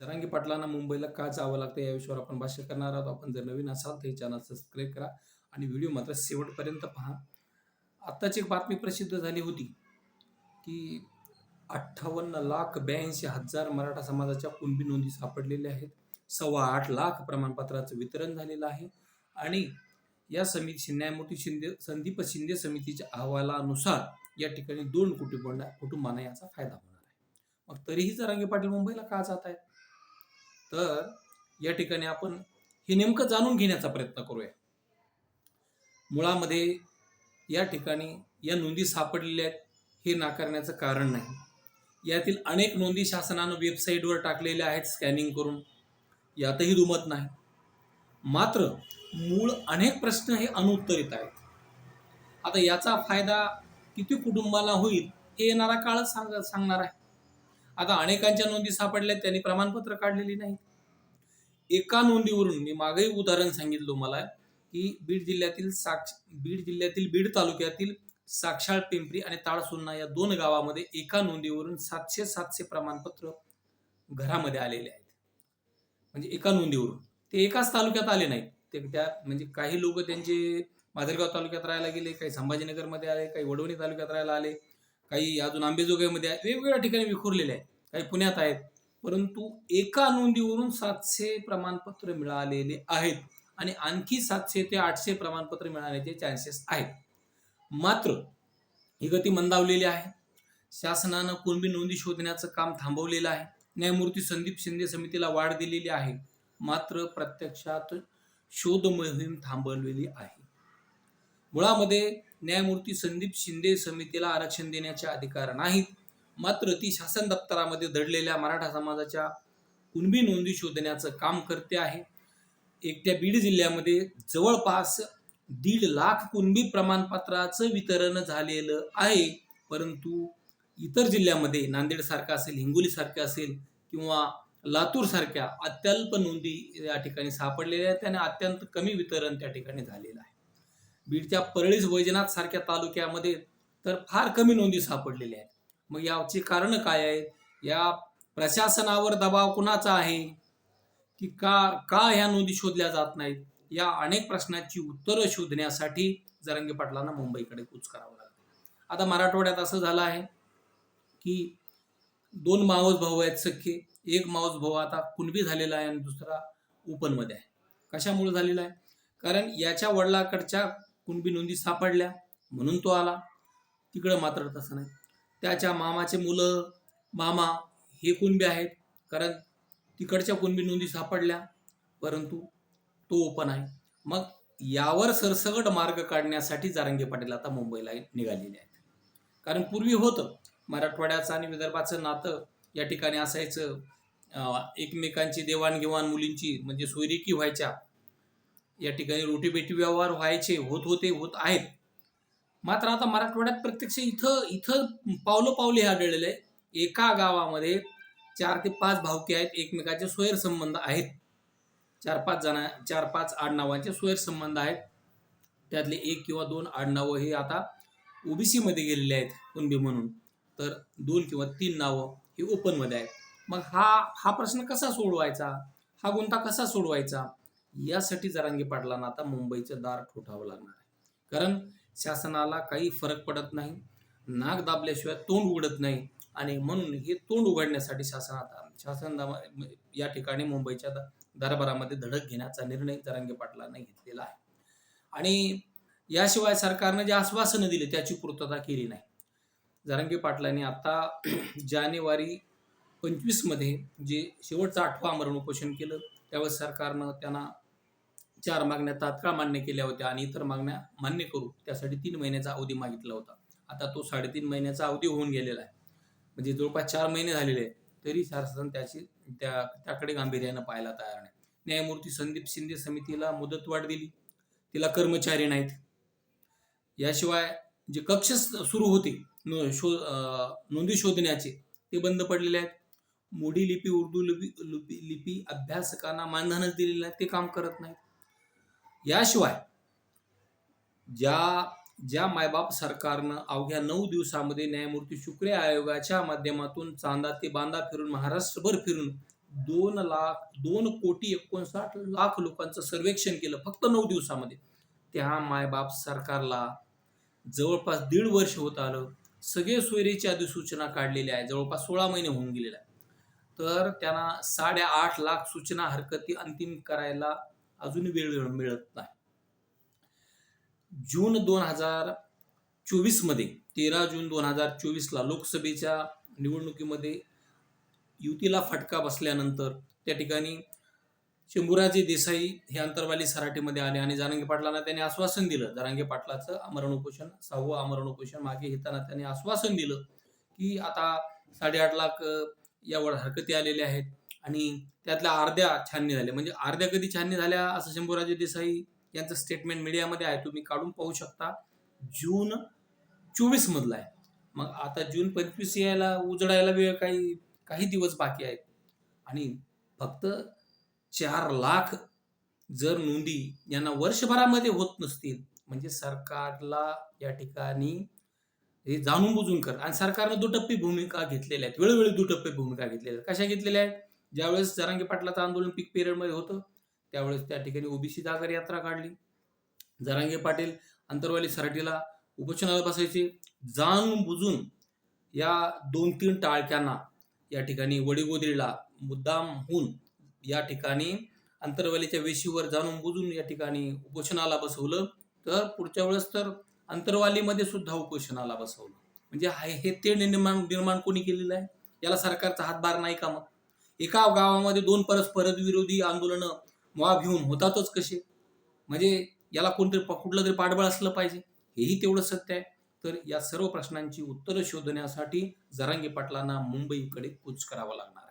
जरांगी पाटलांना मुंबईला का जावं लागतं या विषयावर आपण भाष्य करणार आहोत. आपण जर नवीन असाल तर हे चॅनल सबस्क्राईब करा आणि व्हिडिओ मात्र शेवटपर्यंत पहा. आत्ताची एक बातमी प्रसिद्ध झाली होती की अठ्ठावन्न लाख ब्याऐंशी हजार मराठा समाजाच्या कुणबी नोंदी सापडलेल्या आहेत. सव्वा आठ लाख प्रमाणपत्राचं वितरण झालेलं आहे आणि या समिती न्यायमूर्ती शिंदे संदीप शिंदे समितीच्या अहवालानुसार या ठिकाणी दोन कुटुंबांना कुटुंबांना याचा फायदा होणार आहे. मग तरीही जरांगे पाटील मुंबईला का जात आहेत? तर या ठिकाणी आपण हे नेमकं जाणून घेण्याचा प्रयत्न करूया. मुळामध्ये या ठिकाणी या नोंदी सापडलेल्या आहेत हे नाकारण्याचं कारण नाही. यातील अनेक नोंदी शासनानं वेबसाईटवर टाकलेल्या आहेत स्कॅनिंग करून. यातही दुमत नाही. मात्र मूळ अनेक प्रश्न हे अनुत्तरित आहेत. आता याचा फायदा किती कुटुंबाला होईल हे येणारा काळच सांग सांगणार आहे. आता अनेकांच्या नोंदी सापडल्या त्यांनी प्रमाणपत्र काढलेली नाहीत. एका नोंदीवरून मी मागेही उदाहरण सांगितलं मला की बीड जिल्ह्यातील साक्ष बीड जिल्ह्यातील बीड तालुक्यातील साक्षाळ पिंपरी आणि ताळसुन्ना या दोन गावामध्ये एका नोंदीवरून सातशे सातशे प्रमाणपत्र घरामध्ये आलेले आहेत. म्हणजे एका नोंदीवरून. ते एकाच तालुक्यात आले नाहीत. ते त्या म्हणजे काही लोक त्यांचे माजलगाव तालुक्यात राहायला गेले काही संभाजीनगरमध्ये आले काही वडवणी तालुक्यात राहायला आले. काही अजून आंबेजोगाईमध्ये आहे. वेगवेगळ्या ठिकाणी विखुरलेले आहेत. काही पुण्यात आहेत. परंतु एका नोंदीवरून सातशे प्रमाणपत्र मिळालेले आहेत. आणि आणखी सातशे ते आठशे प्रमाणपत्र मिळाण्याचे चान्सेस आहेत. मात्र ही गती मंदावलेली आहे. शासनानं कुणबी नोंदी शोधण्याचं काम थांबवलेलं आहे. न्यायमूर्ती संदीप शिंदे समितीला वाढ दिलेली आहे. मात्र प्रत्यक्षात शोध मोहीम थांबवलेली आहे. मुळामध्ये न्यायमूर्ती संदीप शिंदे समितीला आरक्षण देण्याचे अधिकार नाहीत. मात्र ती शासन दप्तरामध्ये दडलेल्या मराठा समाजाच्या कुणबी नोंदी शोधण्याचं काम करते आहे. एकट्या बीड जिल्ह्यामध्ये जवळपास दीड लाख कुणबी प्रमाणपत्राचं वितरण झालेलं आहे. परंतु इतर जिल्ह्यामध्ये नांदेड सारखा असेल हिंगोलीसारखं असेल किंवा लातूर सारख्या अत्यल्प नोंदी या ठिकाणी सापडलेल्या आहेत आणि अत्यंत कमी वितरण त्या ठिकाणी झालेलं आहे. बीडच्या परळीस वैजनाथ सारख्या तालुक्यामध्ये तर फार कमी नोंदी सापडलेल्या आहेत. मग याची कारणं काय आहेत? या प्रशासनावर दबाव कुणाचा आहे? की का का ह्या नोंदी शोधल्या जात नाहीत? या अनेक प्रश्नांची उत्तरं शोधण्यासाठी जरंगे पाटलांना मुंबईकडे कूच करावं लागतं. आता मराठवाड्यात असं झालं आहे की दोन मावस भाऊ आहेत सख्खे. एक मावस भाऊ आता कुणबी झालेला आहे आणि दुसरा ओपनमध्ये आहे. कशामुळे झालेला आहे? कारण याच्या वडिलाकडच्या कुणबी नोंदी सापडल्या म्हणून तो आला. तिकडं मात्र तसं नाही. त्याच्या मामाचे मुलं मामा हे कुणबी आहेत? कारण तिकडच्या कुणबी नोंदी सापडल्या परंतु तो ओपन आहे. मग यावर सरसगट मार्ग काढण्यासाठी जारंगे पाटील आता मुंबईला निघालेले आहेत. कारण पूर्वी होतं मराठवाड्याचं आणि विदर्भाचं नातं या ठिकाणी असायचं. एकमेकांची देवाणघेवाण मुलींची म्हणजे सोयरिकी व्हायच्या. या ठिकाणी रोटीबेटी व्यवहार व्हायचे होत होते होत आहेत. मात्र आता मराठवाड्यात प्रत्यक्ष इथं इथं पावलं पावले हे आढळलेलं आहे एका गावामध्ये चार ते पाच भावके आहेत एकमेकाचे सोयर संबंध आहेत. चार पाच जण चार पाच आडनावांचे सोयर संबंध आहेत. त्यातले एक किंवा दोन आडनावं हे आता ओबीसीमध्ये गेलेले आहेत कुणबी म्हणून. तर दोन किंवा तीन नावं हे ओपनमध्ये आहेत. मग हा हा प्रश्न कसा सोडवायचा? हा गुंता कसा सोडवायचा? यासाठी जरांगी पाटलांना आता मुंबईचं दार ठोठावं लागणार आहे. कारण शासनाला काही फरक पडत नाही नाक दाबल्याशिवाय तोंड उघडत नाही आणि म्हणून हे तोंड उघडण्यासाठी शासन आता शासन या ठिकाणी मुंबईच्या द- दरबारामध्ये धडक घेण्याचा निर्णय जरांगे पाटलांना घेतलेला आहे. आणि याशिवाय सरकारनं जे आश्वासनं दिली त्याची पूर्तता केली नाही. जरांगे पाटलांनी आता जानेवारी पंचवीसमध्ये जे शेवटचं आठवं आमरण उपोषण केलं त्यावेळेस सरकारनं त्यांना चार मागण्या तात्काळ मान्य केल्या होत्या आणि इतर मागण्या मान्य करू त्यासाठी तीन महिन्याचा अवधी मागितला होता. आता तो साडेतीन महिन्याचा अवधी होऊन गेलेला आहे. म्हणजे जवळपास चार महिने झालेले आहेत तरी शासन त्याची त्या त्याकडे गांभीर्यानं पाहायला तयार नाही. न्यायमूर्ती संदीप शिंदे समितीला मुदतवाढ दिली. तिला कर्मचारी नाहीत. याशिवाय जे कक्ष सुरू होते नो- शो अं, नोंदी शोधण्याचे ते बंद पडलेले आहेत. मोडी लिपी उर्दू लिपी लिपी अभ्यासकांना मानधनच दिलेलं आहे ते काम करत नाहीत. याशिवाय ज्या ज्या मायबाप सरकारनं अवघ्या नऊ दिवसामध्ये न्यायमूर्ती शुक्रे आयोगाच्या माध्यमातून चांदा ते बांदा फिरून महाराष्ट्रभर फिरून दोन लाख दोन कोटी एकोणसाठ लाख लोकांचं सर्वेक्षण केलं फक्त नऊ दिवसामध्ये. त्या मायबाप सरकारला जवळपास दीड वर्ष होत आलं. सगळे सोयरीची अधिसूचना काढलेल्या आहे. जवळपास सोळा महिने होऊन गेलेल्या आहे तर त्यांना साडेआठ लाख सूचना हरकती अंतिम करायला अजून वेळ मिळत नाही. जून दोन हजार चोवीसमध्ये तेरा जून दोन हजार चोवीसला लोकसभेच्या निवडणुकीमध्ये युतीला फटका बसल्यानंतर त्या ठिकाणी शंभूराजे देसाई हे अंतरवाली सराटीमध्ये आले आणि जारांगे पाटलांना त्यांनी आश्वासन दिलं. जारांगे पाटलाचं आमरण उपोषण सहावं आमरण उपोषण मागे घेताना त्यांनी आश्वासन दिलं की आता साडेआठ लाख यावर हरकती आलेल्या आहेत. आणि त्यातल्या अर्ध्या छाननी झाल्या. म्हणजे अर्ध्या कधी छाननी झाल्या असं शंभूराजे देसाई यांचं स्टेटमेंट मीडियामध्ये आहे. तुम्ही काढून पाहू शकता. जून चोवीस मधला आहे. मग आता जून पंचवीस यायला उजडायला वेळ काही काही दिवस बाकी आहेत. आणि फक्त चार लाख जर नोंदी यांना वर्षभरामध्ये होत नसतील म्हणजे सरकारला या ठिकाणी हे जाणून बुजून कर. आणि सरकारनं दुटप्पी भूमिका घेतलेल्या आहेत. वेळोवेळी दुटप्पी भूमिका घेतलेल्या आहेत. कशा घेतलेल्या आहेत? ज्यावेळेस जरांगे पाटलाचं आंदोलन पीक पिरियडमध्ये होतं त्यावेळेस त्या ठिकाणी ओबीसी जागर यात्रा काढली. जरांगे पाटील अंतरवाली सराटीला उपोषणाला बसायचे. जाणून बुजून या दोन तीन टाळक्यांना या ठिकाणी वडीगोदरीला मुद्दाम होऊन या ठिकाणी अंतरवालीच्या वेशीवर जाणून बुजून या ठिकाणी उपोषणाला बसवलं. तर पुढच्या वेळेस तर अंतरवालीमध्ये सुद्धा उपोषणाला बसवलं. म्हणजे हे ते निर्माण निर्माण कोणी केलेलं आहे? याला सरकारचा हातभार नाही का मग? एका गावामध्ये दोन परस्पर विरोधी आंदोलनं मॉब घेऊन होतातच कसे? म्हणजे याला कोणतरी कुठलं तरी पाठबळ असलं पाहिजे. हेही तेवढं सत्य आहे. तर या सर्व प्रश्नांची उत्तरं शोधण्यासाठी जरांगे पाटलांना मुंबईकडे कूच करावं लागणार.